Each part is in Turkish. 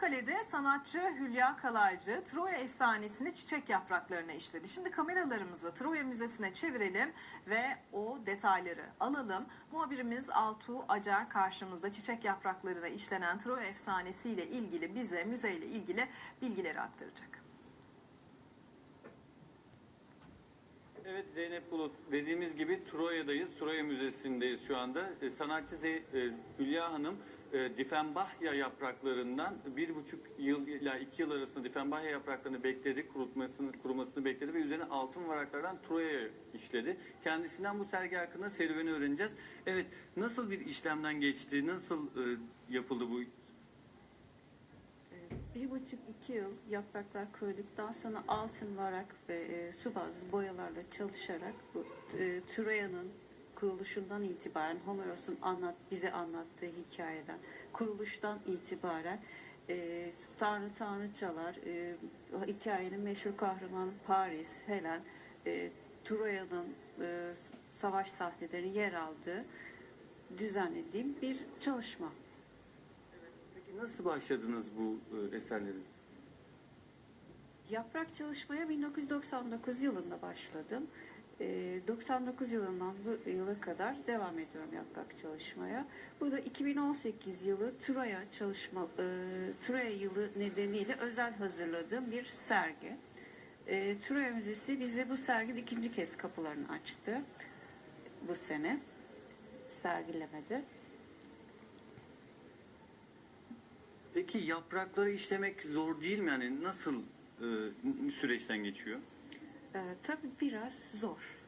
Çanakkale'de sanatçı Hülya Kalaycı Troya efsanesini çiçek yapraklarına işledi. Şimdi kameralarımızı Troya Müzesi'ne çevirelim ve o detayları alalım. Muhabirimiz Altuğ Acar karşımızda çiçek yapraklarına işlenen Troya efsanesiyle ilgili bize müzeyle ilgili bilgileri aktaracak. Evet Zeynep Bulut dediğimiz gibi Troya'dayız. Troya Müzesi'ndeyiz şu anda. E, Sanatçı e, Hülya Hanım e, Difenbahya yapraklarından bir buçuk yıl ile iki yıl arasında Difenbahya yapraklarını bekledi, kurutmasını, kurumasını bekledi ve üzerine altın varaklardan Troya'ya işledi. Kendisinden bu sergi hakkında serüveni öğreneceğiz. Evet nasıl bir işlemden geçti, nasıl e, yapıldı bu Bir buçuk iki yıl yapraklar kuruduktan sonra altın varak ve e, su bazlı boyalarla çalışarak bu e, Troya'nın kuruluşundan itibaren Homeros'un anlat bize anlattığı hikayeden kuruluştan itibaren e, tanrı tanrıçalar e, hikayenin meşhur kahramanı Paris, Helen, e, Troya'nın e, savaş sahneleri yer aldığı düzenlediğim bir çalışma. Peki nasıl başladınız bu e, eserlerin? Yaprak çalışmaya 1999 yılında başladım. Ee, 99 yılından bu yıla kadar devam ediyorum yaprak çalışmaya. Bu da 2018 yılı Troya çalışma e, Troya yılı nedeniyle özel hazırladığım bir sergi. E, Troya Müzesi bize bu sergide ikinci kez kapılarını açtı bu sene sergilemede. Peki yaprakları işlemek zor değil mi? Yani nasıl e, süreçten geçiyor? Ee, tabii biraz zor.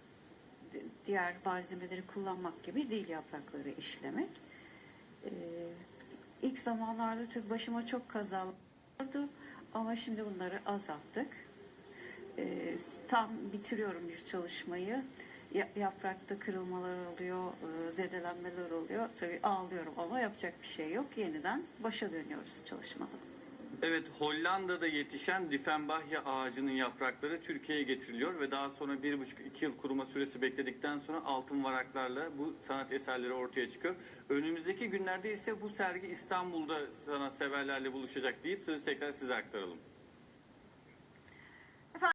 Di- Diğer malzemeleri kullanmak gibi değil yaprakları işlemek. Ee, ilk zamanlarda tabii başıma çok kaza oldu ama şimdi bunları azalttık. Ee, tam bitiriyorum bir çalışmayı. Ya- Yaprakta kırılmalar oluyor, e, zedelenmeler oluyor. Tabii ağlıyorum ama yapacak bir şey yok. Yeniden başa dönüyoruz çalışmada. Evet Hollanda'da yetişen Difenbahya ağacının yaprakları Türkiye'ye getiriliyor ve daha sonra bir buçuk iki yıl kuruma süresi bekledikten sonra altın varaklarla bu sanat eserleri ortaya çıkıyor. Önümüzdeki günlerde ise bu sergi İstanbul'da sanatseverlerle buluşacak deyip sözü tekrar size aktaralım.